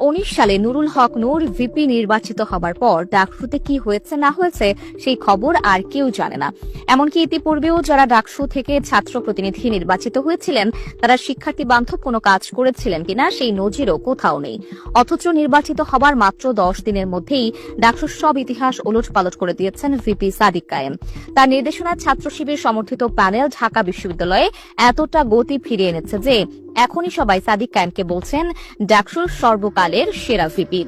উনিশ সালে নুরুল হক নূর ভিপি নির্বাচিত হবার পর ডাকসুতে কি হয়েছে না হয়েছে সেই খবর আর কেউ জানে না। এমনকি ইতিপূর্বেও যারা ডাকসু থেকে ছাত্র প্রতিনিধি নির্বাচিত হয়েছিলেন, তারা শিক্ষার্থী বান্ধব কোনো কাজ করেছিলেন কিনা সেই নজিরও কোথাও নেই। অথচ নির্বাচিত হবার মাত্র দশ দিনের মধ্যেই ডাকসুর সব ইতিহাস ওলট পালট করে দিয়েছেন ভিপি সাদিক কায়েম। তার নির্দেশনায় ছাত্র শিবির সমর্থিত প্যানেল ঢাকা বিশ্ববিদ্যালয়ে এতটা গতি ফিরিয়ে এনেছে যে এখনই সবাই সাদিক কায়েমকে বলছেন, ডাকসুর সর্বকালের সেরা ভিপি।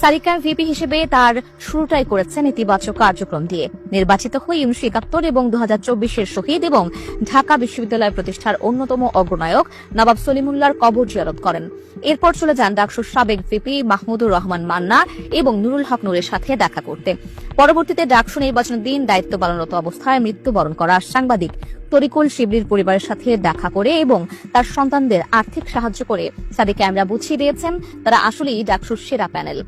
সাদিক কায়েম ভিপি হিসেবে তার শুরুটাই করেছেন ইতিবাচক কার্যক্রম দিয়ে। নির্বাচিত হয়ে উনিশশো একাত্তর এবং দু চব্বিশের শহীদ এবং ঢাকা বিশ্ববিদ্যালয় প্রতিষ্ঠার অন্যতম অগ্রনায়ক নবাব সলিমুল্লাহর কবর জিয়ারত করেন। এরপর চলে যান ডাকসুর সাবেক ভিপি মাহমুদুর রহমান মান্না এবং নুরুল হক নুরের সাথে দেখা করতে। পরবর্তীতে ডাকসু নির্বাচনের দিন দায়িত্ব পালনরত অবস্থায় মৃত্যুবরণ করা সাংবাদিক তরিকুল শিবরির পরিবারের সাথে দেখা করে এবং তার সন্তানদের আর্থিক সাহায্য করে সাদিক ক্যামেরা বুঝিয়ে দিয়েছেন, তারা আসলেই ডাকসুর সেরা প্যানেল।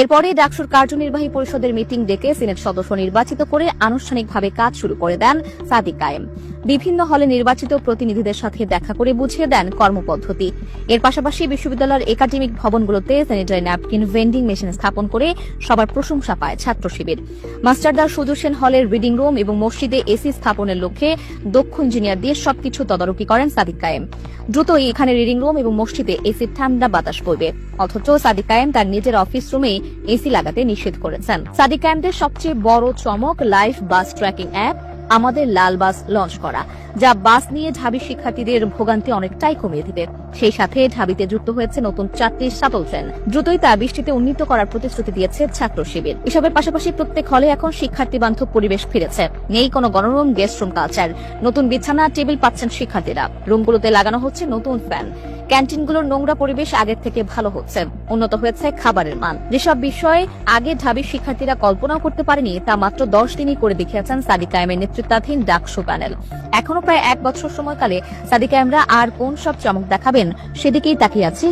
এরপরে ডাকসুর কার্যনির্বাহী পরিষদের মিটিং ডেকে সিনেট সদস্য নির্বাচিত করে আনুষ্ঠানিকভাবে কাজ শুরু করে দেন সাদিক কায়েম। বিভিন্ন হলে নির্বাচিত প্রতিনিধিদের সাথে দেখা করে বুঝিয়ে দেন কর্মপদ্ধতি। এর পাশাপাশি বিশ্ববিদ্যালয়ের একাডেমিক ভবনগুলোতে স্যানিটারি ন্যাপকিন, ভেন্ডিং মেশিন স্থাপন করে সবার প্রশংসা পায় ছাত্র শিবির মাস্টারদার সুদর্শন হলের রিডিং রুম এবং মসজিদে এসি স্থাপনের লক্ষ্যে দক্ষ ইঞ্জিনিয়ার দিয়ে সবকিছু তদারকি করেন সাদিক কায়েম। দ্রুতই এখানে রিডিং রুম এবং মসজিদে এসি ঠান্ডা বাতাস পড়বে অথচ সাদিক কায়েম তার নিজের অফিস রুমে এসি লাগাতে নিষেধ করেছেন। সাদিক কায়েমদের সবচেয়ে বড় চমক লাইফ বাস ট্র্যাকিং অ্যাপ আমাদের লাল বাস লঞ্চ করা, যা বাস নিয়ে ঢাবি শিক্ষার্থীদের ভোগান্তি অনেকটাই কমিয়ে দিবে। সেই সাথে ঢাবিতে যুক্ত হয়েছে নতুন চারটি শাটল ট্রেন। দ্রুতই তা বৃষ্টিতে উন্নীত করার প্রতিশ্রুতি দিয়েছে ছাত্র শিবির। এসবের পাশাপাশি প্রত্যেক হলে এখন শিক্ষার্থী বান্ধব পরিবেশ ফিরেছে। নেই কোনো গণরুম, গেস্ট রুম, কালচার। নতুন বিছানা, টেবিল পাচ্ছেন শিক্ষার্থীরা। রুমগুলোতে লাগানো হচ্ছে নতুন ফ্যান। ক্যান্টিনগুলোর নোংরা পরিবেশ আগের থেকে ভালো হচ্ছে। উন্নত হয়েছে খাবারের মান। যেসব বিষয়ে আগে ঢাবির শিক্ষার্থীরা কল্পনাও করতে পারেনি, তা মাত্র দশ দিনই করে দেখিয়েছেন সাদিক কায়েমের নেতৃত্বাধীন ডাকসু প্যানেল। এখনও প্রায় এক বছর সময়কালে সাদিক কায়েমরা আর কোন সব চমক দেখাবেন, সেদিকেই তাকিয়ে আছে